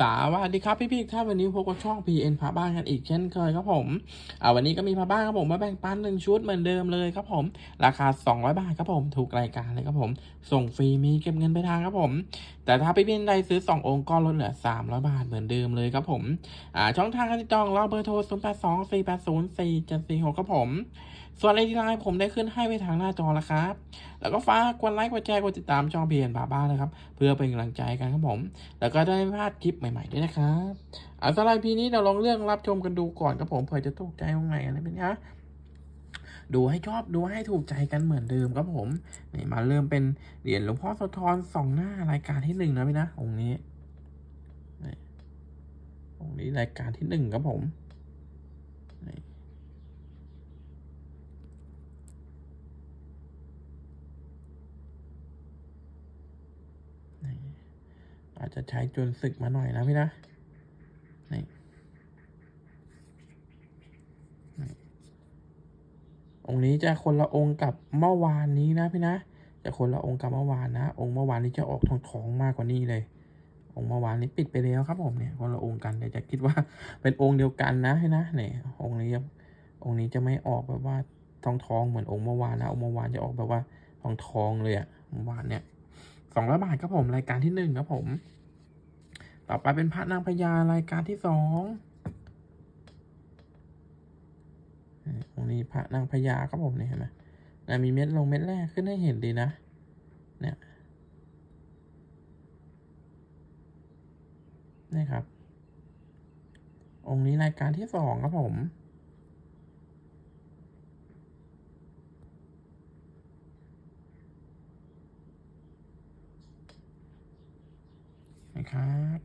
สวัสดีครับพี่พี่ถ้าวันนี้พบกับช่อง PN พาบ้านกันอีกเช่นเคยครับผมอ่าวันนี้ก็มีพาบ้านครับผมมาแบ่งปันหนึ่งชุดเหมือนเดิมเลยครับผม ราคา 200 บาทครับผมถูกรายการเลยครับผม ส่งฟรีมีเก็บเงินไปทางครับผม แต่ถ้าพี่พี่ๆใดซื้อ 2 องค์ก็ลดเหลือ 300 บาทเหมือนเดิมเลยครับผมอ่าช่องทางการติดต่อเราเบอร์โทร 0 8 2 4 8 0 4 7 4 6ครับผม ส่วนเลขที่ไลน์ผมได้ขึ้นให้ไว้ทางหน้าจอแล้วครับ แล้วก็ฝากกดไลค์ กดแชร์ กดติดตามช่อง PN พาบ้านนะครับ เพื่อเป็นกำลังใจกันครับผม แล้วก็ได้พลาดคลิปใหม่ๆด้วยนะครับเอาสไลด์พีนี้เราลองเรื่องรับชมกันดูก่อนครับผมเผื่อจะถูกใจตรงไหนอะไรเป็นนะดูให้ชอบดูให้ถูกใจกันเหมือนเดิมครับผมนี่มาเริ่มเป็นเหรียญหลวงพ่อโสธรสองหน้ารายการที่หนึ่งนะพี่นะองค์นี้องค์นี้รายการที่หนึ่งครับผมนี่นี่ อาจจะใช้จนศึกมาหน่อยนะพี่นะนี่องค์นี้จะคนละองค์กับเมื่อวานนี้นะพี่นะ จะคนละองค์กับเมื่อวานนะ องค์เมื่อวานนี้จะออกทองทองมากกว่านี้เลย องค์เมื่อวานนี้ปิดไปแล้วครับผมเนี่ยคนละองค์กันแต่จะคิดว่าเป็นองค์เดียวกันนะพี่นะเนี่ยองค์นี้องค์นี้จะไม่ออกแบบว่าทองทองเหมือนองค์เมื่อวานนะองค์เมื่อวานจะออกแบบว่าทองทองเลยอะเมื่อวานเนี่ย สองร้อยบาทครับผม รายการที่หนึ่งครับผม ต่อไปเป็นพระนางพญารายการที่สองตรงนี้พระนางพญาครับผมเนี่ยเห็นไหมนะมีเม็ดลงเม็ดแรกขึ้นให้เห็นดีนะ เนี่ยนี่ครับ องค์นี้รายการที่สองครับผม ครับ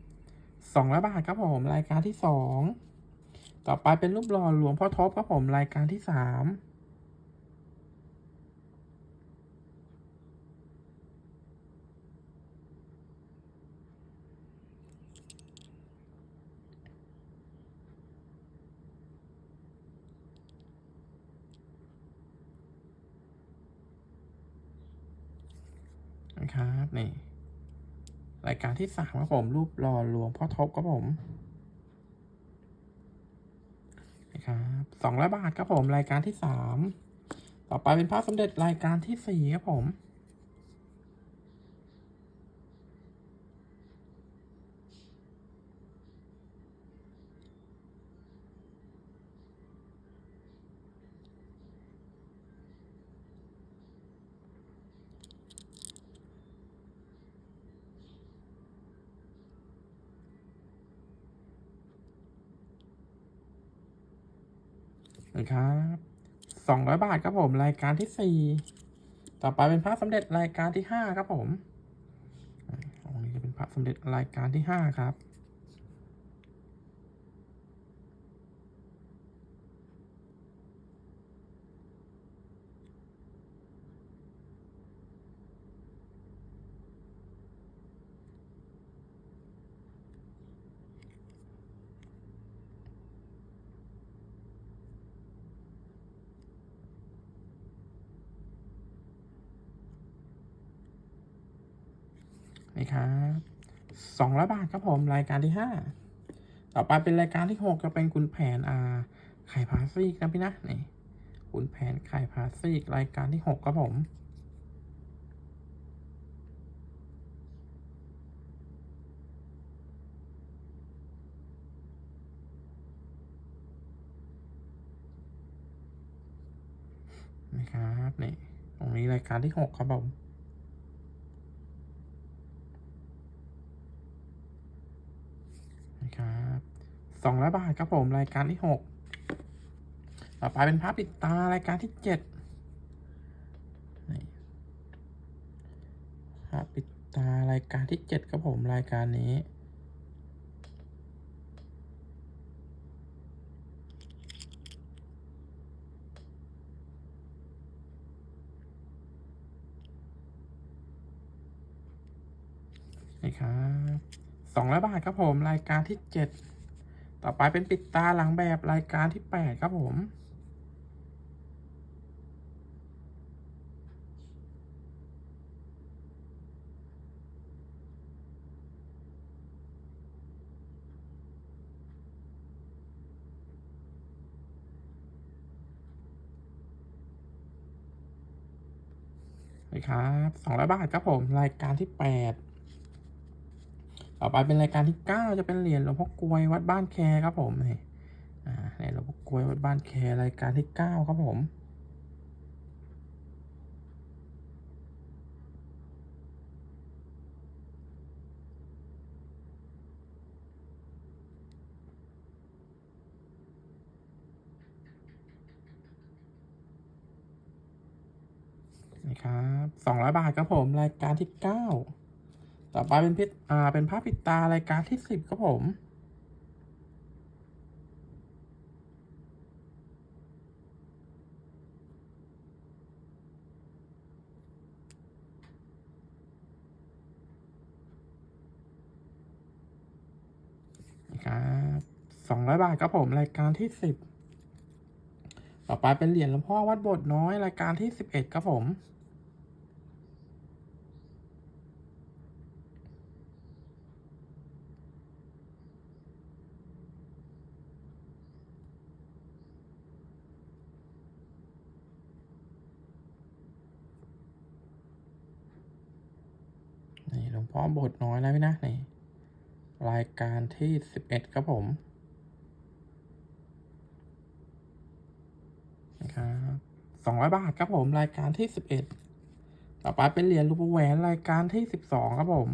สองร้อยบาทครับผมรายการที่สองต่อไปเป็นรูปหล่อหลวงพ่อทบครับผมรายการที่สามนะครับนี่ รายการที่สามครับผม รูปหล่อหลวงพ่อทบครับผมนะครับสองร้อยบาทครับผม รายการที่สามต่อไปเป็นพระสมเด็จรายการที่สี่ครับผม นะครับสองร้อยบาทครับผม รายการที่สี่ต่อไปเป็นพระสมเด็จรายการที่ห้าครับผมองนี้จะเป็นพระสมเด็จรายการที่ห้าครับ นี่ครับสองร้อยบาทครับผมรายการที่ห้าต่อไปเป็นรายการที่หกจะเป็นคุณแผนอ่าไข่พาซีกนะพี่นะนี่คุณแผนไข่พาซีกรายการที่หกครับผมนี่ครับนี่ตรงนี้รายการที่หกครับผม นะ ครับสองร้อยบาทครับผมรายการที่หกต่อไปเป็นพระปิดตารายการที่เจ็ดนี่พปิดตารายการที่เจ็ดครับผมรายการนี้นี่ครับ สองร้อยบาทครับผม รายการที่เจ็ดต่อไปเป็นปิดตาหลังแบบรายการที่แปดครับผมนะครับสองร้อยบาทครับผม รายการที่แปด ต่อไปเป็นรายการที่เก้าจะเป็นเหรียญหลวงพ่อกลวยวัดบ้านแคครับผมนี่อ่าเนี่ยหลวงพ่อกลวยวัดบ้านแครายการที่เก้าครับผมนี่ครับสองร้อยบาทครับผม รายการที่เก้า ต่อไปเป็นพิษอ่า เป็นผ้าปิดตารายการที่สิบครับผม ครับสองร้อยบาทครับผม รายการที่สิบ ต่อไปเป็นเหรียญหลวงพ่อวัดโบสถ์น้อยรายการที่สิบเอ็ดครับผม นี่หลวงพ่อมบทน้อยแล้วพี่นะนี่รายการที่สิบเอ็ดครับผมนะครับสองร้อยบาทครับผมรายการที่สิบเอ็ดต่อไปเป็นเหรียญรูปแหวนรายการที่สิบสองครับผม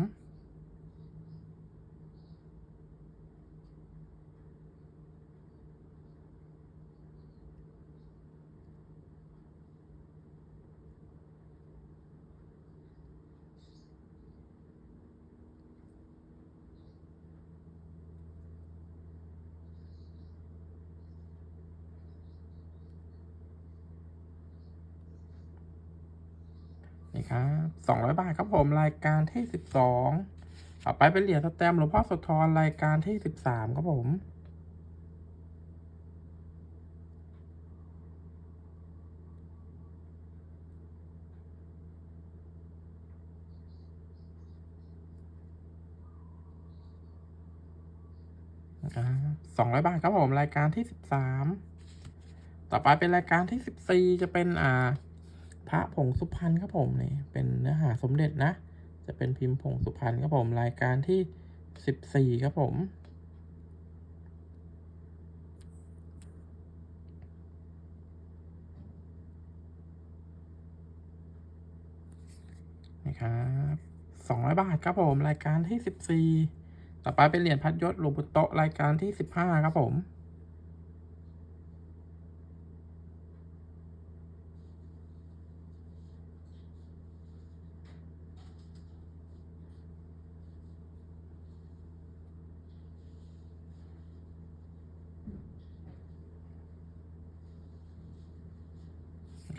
นี่ครับสองร้อยบาทครับผมรายการที่สิบสองต่อไปเป็นเหรียญสแตมหลวงพ่อโสธรรายการที่สิบสามครับผมสองร้อยบาทครับผมรายการที่สิบสามต่อไปเป็นรายการที่สิบสี่จะเป็นอ่า พระผงสุพรรณครับผมนี่เป็นเนื้อหาสมเด็จนะ จะเป็นพิมพ์ผงสุพรรณครับผมรายการที่สิบสี่ครับผม นะครับสองร้อยบาทครับผม รายการที่สิบสี่ต่อไปเป็นเหรียญพัดยศหลวงปู่โตรายการที่สิบห้าครับผม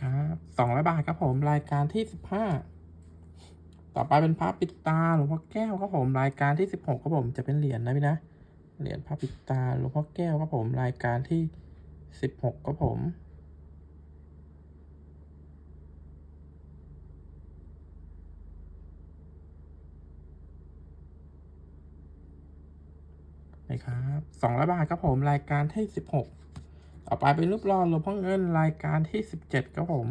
ครับ สองร้อยบาทครับผมรายการที่สิบห้าต่อไปเป็นพระปิดตาหลวงพ่อแก้วครับผมรายการที่สิบหกครับผมจะเป็นเหรียญนะพี่นะเหรียญพระปิดตาหลวงพ่อแก้วครับผมรายการที่สิบหกครับผมนะครับสองร้อยบาทครับผมรายการที่สิบหกต่อไปเป็นรูปหล่อหลวงพ่อเงินรายการที่สิบเจ็ดครับผม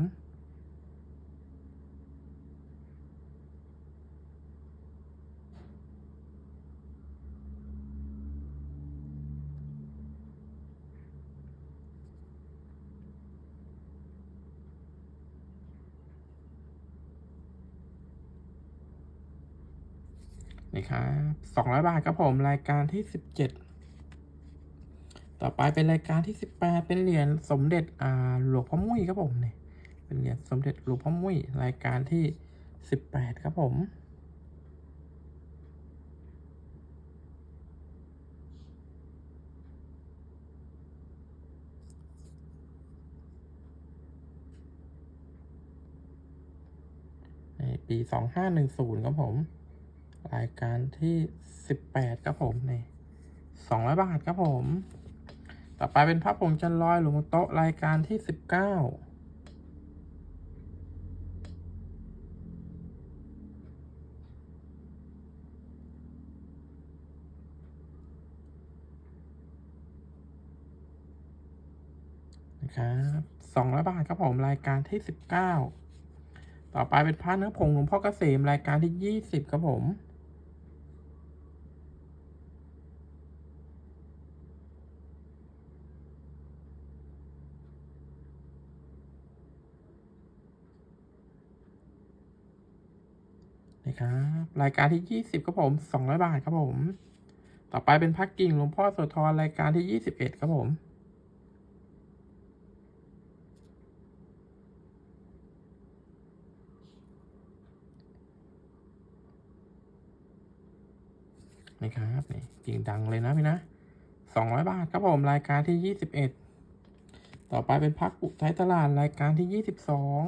นี่ครับสองร้อยบาทครับผมรายการที่สิบเจ็ดต่อไปเป็นรายการที่สิบแปดเป็นเหรียญสมเด็จอ่าหลวงพ่อมุ้ยครับผมเนี่ยเป็นเหรียญสมเด็จหลวงพ่อมุ้ยรายการที่สิบแปดครับผมในปีสองห้าหนึ่งศูนย์ครับผม รายการที่สิบแปดครับผมนี่สองร้อยบาทครับผม ต่อไปเป็นพระผงจันลอยหลวงโต๊ะรายการที่สิบเก้านะครับสองร้อยบาทครับผมรายการที่สิบเก้าต่อต่อไปเป็นพระเนื้อผงหลวงพ่อเกษมรายการที่ยี่สิบครับผม นะครับรายการที่ยี่สิบครับผมสองร้อยบาทครับผม ต่อไปเป็นพักกิ่งหลวงพ่อโสธรรายการที่ยี่สิบเอ็ดครับผมนี่ครับนี่กิ่งดังเลยนะพี่นะสองร้อยบาทครับผมรายการที่ยี่สิบเอ็ดต่อไปเป็นพักปุกท้ายตลาดรายการที่ยี่สิบสอง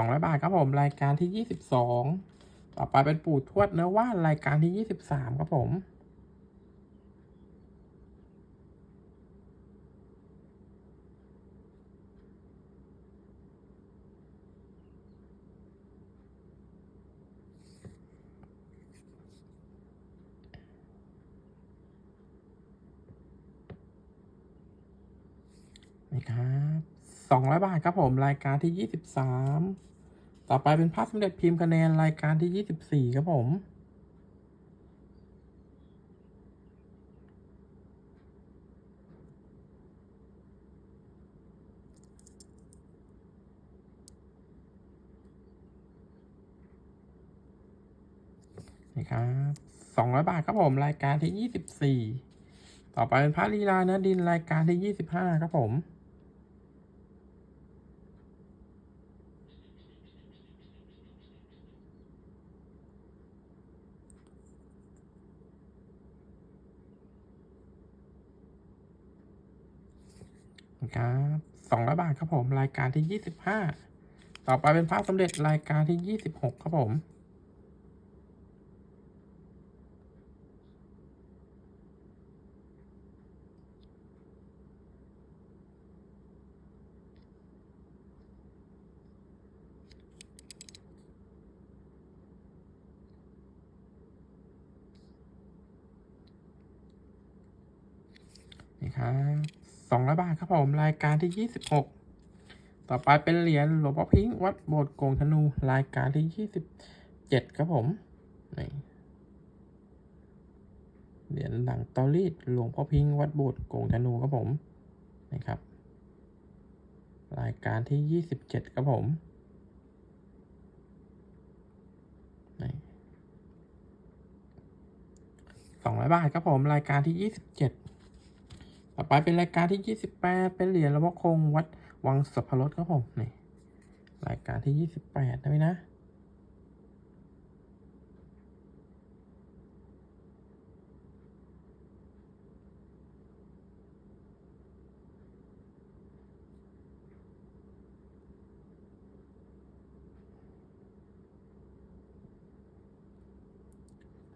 ครับสองร้อยบาทครับผมรายการที่ยี่สิบสองต่อไปเป็นปู่ทวดเนื้อว่านรายการที่ยี่สิบสามครับผมนี่ครับสองร้อยบาทครับผม รายการที่ยี่สิบสาม ต่อไปเป็นภาพสำเร็จพิมพ์คะแนนรายการที่ยี่สิบสี่ครับผม นี่ครับสองร้อยบาทครับผม รายการที่ยี่สิบสี่ต่อไปเป็นพระลีลาเนื้อดินรายการที่ยี่สิบห้าครับผม ครับสองร้อยบาทครับผม รายการที่ยี่สิบห้าต่อไปเป็นพระสมเด็จรายการที่ยี่สิบหกครับผมนี่ครับ สองร้อยบาทครับผมรายการที่ยี่สิบหกต่อไปเป็นเหรียญหลวงพ่อพิงค์วัดโบสถ์โกงธนู รายการที่ยี่สิบเจ็ดครับผมนี่เหรียญหลังตอรีดหลวงพ่อพิงค์วัดโบสถ์โกงธนูครับผมนะครับ รายการที่ยี่สิบเจ็ดครับผมนี่สองร้อยบาทครับผมรายการที่ยี่สิบเจ็ด ต่อไปเป็นรายการที่ยี่สิบแปดเป็นเหรียญหลวงพ่อคงวัดวังสัพพรสครับผมนี่รายการที่ยี่สิบแปดนะพี่นะ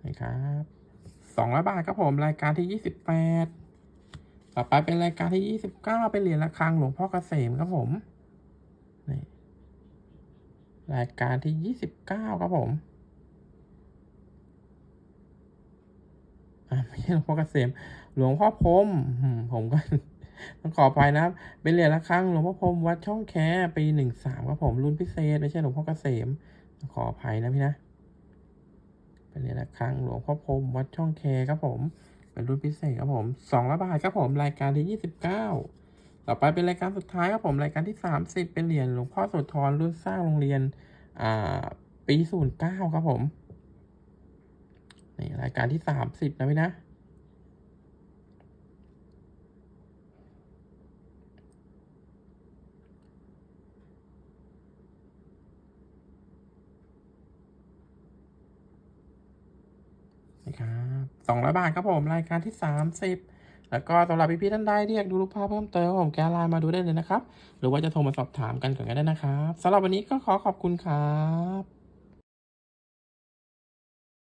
นี่ครับสองร้อยบาทครับผม รายการที่ยี่สิบแปด ต่อไปเป็นรายการที่ยี่สิบเก้าเป็นเหรียญระฆังหลวงพ่อเกษมครับผมนี่รายการที่ยี่สิบเก้าครับผมไม่ใช่หลวงพ่อเกษม หลวงพ่อพรมผมก็ต้องขออภัยนะครับ เป็นเหรียญระฆังหลวงพ่อพรมวัดช่องแคปีหนึ่งสามครับผมรุ่นพิเศษไม่ใช่หลวงพ่อเกษมต้องขออภัยนะพี่นะ เป็นเหรียญระฆังหลวงพ่อพรมวัดช่องแคครับผม เป็นรุ่นพิเศษครับผมสองร้อยบาทครับผมรายการที่ยี่สิบเก้าต่อไปเป็นรายการสุดท้ายครับผมรายการที่สามสิบเป็นเหรียญหลวงพ่อโสธรรุ่นสร้างโรงเรียนอ่าปีศูนย์เก้าครับผมนี่รายการที่สามสิบนะพี่นะ นะครับสองร้อยบาทครับผมรายการที่สามสิบแล้วก็สำหรับพี่ๆท่านใดที่อยากดูรูปภาพเพิ่มเติมผมแกไลน์มาดูได้เลยนะครับ หรือว่าจะโทรมาสอบถามกันก่อนก็ได้นะครับสำหรับวันนี้ก็ขอขอบคุณครับ